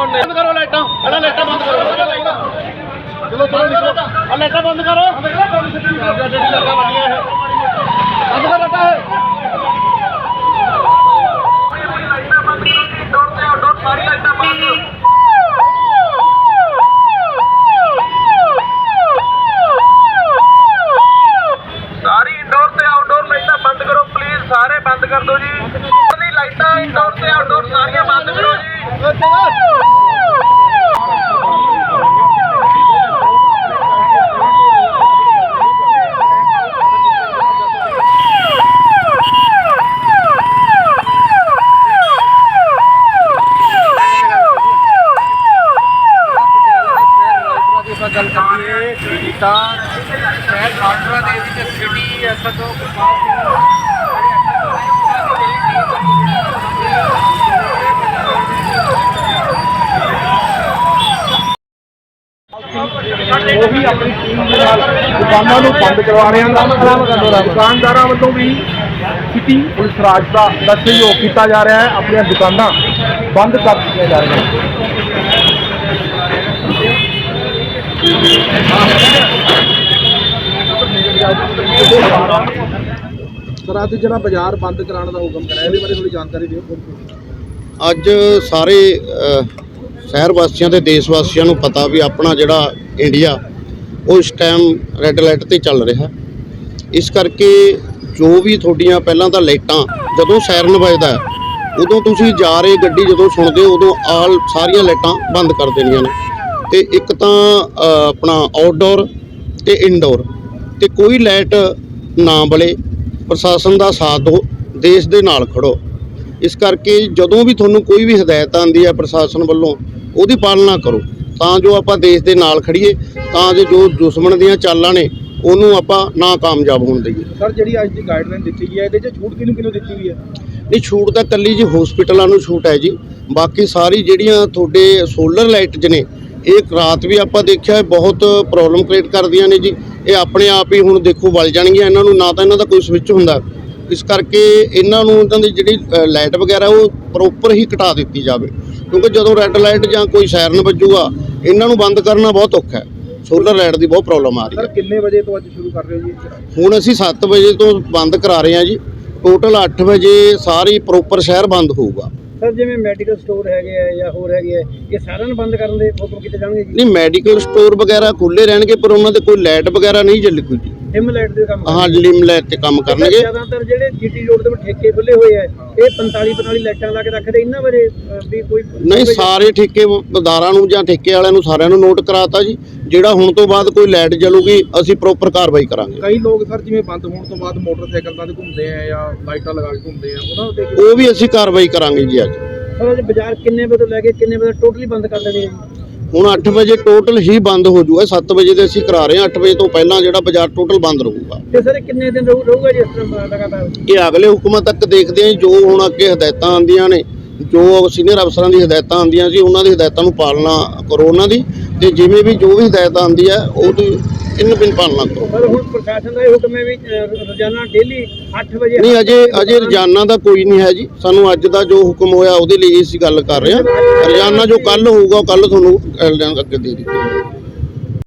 ਕੌਣ ਬੰਦ ਕਰੋ ਲਾਈਟਾਂ। ਇਹਨਾਂ ਲਾਈਟਾਂ ਬੰਦ ਕਰੋ ਚਲੋ ਚਲੋ ਲਾਈਟਾਂ ਬੰਦ ਕਰੋ। ਗੱਲ ਕਰੀਏ ਤਾਂ ਸ਼ਹਿਰ ਮਾਟਰਾ ਦੇ ਵਿੱਚ ਸਿਟੀ ਐਸਐਚਓ ਉਹੀ ਆਪਣੀ ਟੀਮ ਦੇ ਨਾਲ ਦੁਕਾਨਾਂ ਨੂੰ ਬੰਦ ਕਰਵਾ ਰਹੇ ਹਨ ਦੁਕਾਨਦਾਰਾਂ ਵੱਲੋਂ ਵੀ ਸਿਟੀ ਪੁਲਿਸ ਰਾਜ ਦਾ ਸਹਿਯੋਗ ਕੀਤਾ ਜਾ ਰਿਹਾ ਹੈ। ਆਪਣੀਆਂ ਦੁਕਾਨਾਂ ਬੰਦ ਕਰ ਦਿੱਤੀਆਂ ਜਾ ਰਹੀਆਂ ਸਰ ਅੱਜ ਜਿਹੜਾ ਬਾਜ਼ਾਰ ਬੰਦ ਕਰਾਉਣ ਦਾ ਹੁਕਮ ਕਰਾਇਆ ਇਹਦੇ ਬਾਰੇ ਥੋੜੀ ਜਾਣਕਾਰੀ ਦਿਓ। ਅੱਜ ਸਾਰੇ ਸ਼ਹਿਰ ਵਾਸੀਆਂ ਤੇ ਦੇਸ਼ ਵਾਸੀਆਂ ਨੂੰ ਪਤਾ ਵੀ ਆਪਣਾ ਜਿਹੜਾ ਇੰਡੀਆ ਉਹ ਇਸ ਟਾਈਮ ਰੈੱਡ ਲਾਈਟ ਤੇ ਚੱਲ ਰਿਹਾ। ਇਸ ਕਰਕੇ ਜੋ ਵੀ ਤੁਹਾਡੀਆਂ ਪਹਿਲਾਂ ਤਾਂ ਲਾਈਟਾਂ ਜਦੋਂ ਸਾਇਰਨ ਵੱਜਦਾ ਉਦੋਂ ਤੁਸੀਂ ਜਾ ਰਹੇ ਗੱਡੀ ਜਦੋਂ ਸੁਣਦੇ ਹੋ, ਉਦੋਂ ਆਲ ਸਾਰੀਆਂ ਲਾਈਟਾਂ ਬੰਦ ਕਰ ਦੇਣੀਆਂ ਨੇ। ਤੇ ਇੱਕ ਤਾਂ ਆਪਣਾ ਆਊਟਡੋਰ ਤੇ ਇਨਡੋਰ ਤੇ ਕੋਈ ਲਾਈਟ ਨਾ ਬਲੇ, ਪ੍ਰਸ਼ਾਸਨ ਦਾ ਸਾਥ ਦਿਓ, ਦੇਸ਼ ਦੇ ਨਾਲ ਖੜੋ। ਇਸ ਕਰਕੇ ਜਦੋਂ ਵੀ ਤੁਹਾਨੂੰ ਕੋਈ ਵੀ ਹਦਾਇਤ ਆਉਂਦੀ ਹੈ ਪ੍ਰਸ਼ਾਸਨ ਵੱਲੋਂ, ਉਹਦੀ ਪਾਲਣਾ ਕਰੋ। ਤਾਂ ਜੋ ਆਪਾਂ ਦੇਸ਼ ਦੇ ਨਾਲ ਖੜੀਏ ਤਾਂ ਜੋ ਜੋ ਦੁਸ਼ਮਣ ਦੀਆਂ ਚਾਲਾਂ ਨੇ ਉਹਨੂੰ ਆਪਾਂ ਨਾ ਕਾਮਯਾਬ ਹੋਣ ਦੇਈਏ। ਸਰ ਜਿਹੜੀ ਅੱਜ ਦੀ ਗਾਈਡਲਾਈਨ ਦਿੱਤੀ ਗਈ ਹੈ ਇਹਦੇ 'ਚ ਛੂਟ ਕਿਹਨੂੰ ਕਿਹਨੂੰ ਦਿੱਤੀ ਗਈ ਹੈ? ਨਹੀਂ ਛੂਟ ਤਾਂ ਕੱਲੀ ਜੀ ਹਸਪੀਟਲਾਂ ਨੂੰ ਛੂਟ ਹੈ ਜੀ। ਬਾਕੀ ਸਾਰੀ ਜਿਹੜੀਆਂ ਤੁਹਾਡੇ ਸੋਲਰ ਲਾਈਟ ਨੇ ਇਹ ਰਾਤ ਵੀ ਆਪਾਂ ਦੇਖਿਆ ਬਹੁਤ ਪ੍ਰੋਬਲਮ ਕ੍ਰੀਏਟ ਕਰਦੀਆਂ ਨੇ ਜੀ। ਇਹ ਆਪਣੇ ਆਪ ਹੀ ਹੁਣ ਦੇਖੋ ਵੱਲ ਜਾਣਗੀਆਂ ਇਹਨਾਂ ਨੂੰ ਨਾ ਤਾਂ ਇਹਨਾਂ ਦਾ ਕੋਈ ਸਵਿਚ ਹੁੰਦਾ। ਇਸ ਕਰਕੇ ਇਹਨਾਂ ਨੂੰ ਇਹਨਾਂ ਦੀ ਜਿਹੜੀ ਲਾਈਟ ਵਗੈਰਾ ਉਹ ਪ੍ਰੋਪਰ ਹੀ ਕਟਾ ਦਿੱਤੀ ਜਾਵੇ। ਕਿਉਂਕਿ ਜਦੋਂ ਰੈੱਡ ਲਾਈਟ ਜਾਂ ਕੋਈ ਸਾਇਰਨ ਵੱਜੂਗਾ ਇਹਨਾਂ ਨੂੰ ਬੰਦ ਕਰਨਾ ਬਹੁਤ ਔਖਾ ਹੈ। ਸੋਲਰ ਲਾਈਟ ਦੀ ਬਹੁਤ ਪ੍ਰੋਬਲਮ ਆ ਰਹੀ ਹੈ। ਸਰ ਕਿੰਨੇ ਵਜੇ ਤੋਂ ਅੱਜ ਸ਼ੁਰੂ ਕਰ ਰਹੇ ਹੋ ਜੀ? ਹੁਣ ਅਸੀਂ 7 ਵਜੇ ਤੋਂ ਬੰਦ ਕਰਾ ਰਹੇ ਹਾਂ ਜੀ। ਟੋਟਲ 8 ਵਜੇ ਸਾਰੀ ਪ੍ਰੋਪਰ ਸ਼ਹਿਰ ਬੰਦ ਹੋਊਗਾ। ਸਰ ਜਿਵੇਂ ਮੈਡੀਕਲ ਸਟੋਰ ਹੈਗੇ ਆ ਜਾਂ ਹੋਰ ਹੈਗੇ ਆ ਇਹ ਸਾਰਿਆਂ ਨੂੰ ਬੰਦ ਕਰਨ ਦੇ ਹੁਕਮ ਕੀਤੇ ਜਾਣਗੇ ਜੀ? ਨਹੀਂ ਮੈਡੀਕਲ ਸਟੋਰ ਵਗੈਰਾ ਖੁੱਲੇ ਰਹਿਣਗੇ ਪਰ ਉਹਨਾਂ ਤੇ ਕੋਈ ਲਾਈਟ ਵਗੈਰਾ ਨਹੀਂ ਚੱਲੇਗੀ ਜੀ। ਡਿਮ ਲਾਈਟ ਦੇ ਕੰਮ ਹਾਂ ਲਿਮ ਲਾਈਟ ਤੇ ਕੰਮ ਕਰਨਗੇ। ਜ਼ਿਆਦਾਤਰ ਜਿਹੜੇ ਜੀਟੀ ਰੋਡ ਦੇ ਉੱਤੇ ਠੇਕੇ ਖੁੱਲੇ ਹੋਏ ਆ ਇਹ 45 45 ਲਾਈਟਾਂ ਲਾ ਕੇ ਰੱਖਦੇ ਇਹਨਾਂ ਬਾਰੇ ਵੀ ਕੋਈ ਨਹੀਂ ਸਾਰੇ ਠੇਕੇਦਾਰਾਂ ਨੂੰ ਜਾਂ ਠੇਕੇ ਵਾਲਿਆਂ ਨੂੰ ਸਾਰਿਆਂ ਨੂੰ ਨੋਟ ਕਰਾਤਾ ਜੀ। ਜਿਹੜਾ ਹੁਣ ਤੋਂ ਬਾਅਦ ਕੋਈ ਲਾਈਟ ਚੱਲੂਗੀ ਅਸੀਂ ਪ੍ਰੋਪਰ ਕਾਰਵਾਈ ਕਰਾਂਗੇ। ਕਈ ਲੋਕ ਸਰ ਜਿਵੇਂ ਬੰਦ ਹੋਣ ਤੋਂ ਬਾਅਦ ਮੋਟਰਸਾਈਕਲ ਤੇ ਘੁੰਮਦੇ ਆ ਜਾਂ ਲਾਈਟਾਂ ਲਗਾ ਕੇ ਘੁੰਮਦੇ ਆ ਉਹਨਾਂ ਤੇ ਉਹ ਵੀ ਅਸੀਂ ਕਾਰਵਾਈ ਕਰਾਂਗੇ ਜੀ ਅੱਜ। ਸਰ ਅੱਜ ਬਾਜ਼ਾਰ ਕਿੰਨੇ ਵਜੇ ਤੋਂ ਲੈ ਕੇ ਕਿੰਨੇ ਵਜੇ ਟੋਟਲੀ ਬੰਦ ਕਰ ਦੇਣੀ ਹੈ ਜੀ? ਹੁਣ 8 ਵਜੇ ਟੋਟਲ ਹੀ ਬੰਦ ਹੋ ਜਾਊਗਾ 7 ਵਜੇ ਦੇ ਅਸੀਂ ਕਰਾ ਰਹੇ ਹਾਂ 8 ਵਜੇ ਤੋਂ ਪਹਿਲਾਂ ਜਿਹੜਾ ਬਾਜ਼ਾਰ ਟੋਟਲ ਬੰਦ ਰਹੂਗਾ। ਤੇ ਸਰ ਕਿੰਨੇ ਦਿਨ ਰਹੂ- ਰਹੂਗਾ ਜੀ ਇਸ ਤਰ੍ਹਾਂ ਲਗਾਤਾਰ? ਇਹ ਅਗਲੇ ਹੁਕਮਾਂ ਤੱਕ ਦੇਖਦੇ ਹਾਂ ਜੀ, ਹੁਣ ਅੱਗੇ ਹਦਾਇਤਾਂ ਆਉਂਦੀਆਂ ਨੇ ਜੋ ਸੀਨੀਅਰ ਅਫਸਰਾਂ ਦੀ ਹਦਾਇਤਾਂ ਆਉਂਦੀਆਂ ਸੀ ਉਹਨਾਂ ਦੀ ਹਦਾਇਤਾਂ ਨੂੰ ਪਾਲਣਾ ਕਰੋ ਉਹਨਾਂ ਦੀ। ਤੇ ਜਿਵੇਂ ਵੀ ਜੋ ਵੀ ਹਦਾਇਤ ਆਉਂਦੀ ਹੈ ਉਹਦੀ ਇਨ ਬਿਨ ਪਾਲਣਾ ਕਰੋ। ਪਰ ਹੁਣ ਪ੍ਰਸ਼ਾਸਨ ਦਾ ਇਹ ਹੁਕਮ ਹੈ ਵੀ ਰੋਜ਼ਾਨਾ ਡੇਲੀ 8 ਵਜੇ ਨਹੀਂ ਅਜੇ ਅਜੇ ਰੋਜ਼ਾਨਾ ਦਾ ਕੋਈ ਨਹੀਂ ਹੈ ਜੀ। ਸਾਨੂੰ ਅੱਜ ਦਾ ਜੋ ਹੁਕਮ ਹੋਇਆ ਉਹਦੇ ਲਈ ਅਸੀਂ ਗੱਲ ਕਰ ਰਹੇ ਹਾਂ। ਰੋਜ਼ਾਨਾ ਜੋ ਕੱਲ ਹੋਊਗਾ ਕੱਲ ਤੁਹਾਨੂੰ ਅੱਗੇ ਦੇ ਦਿੱਤੀ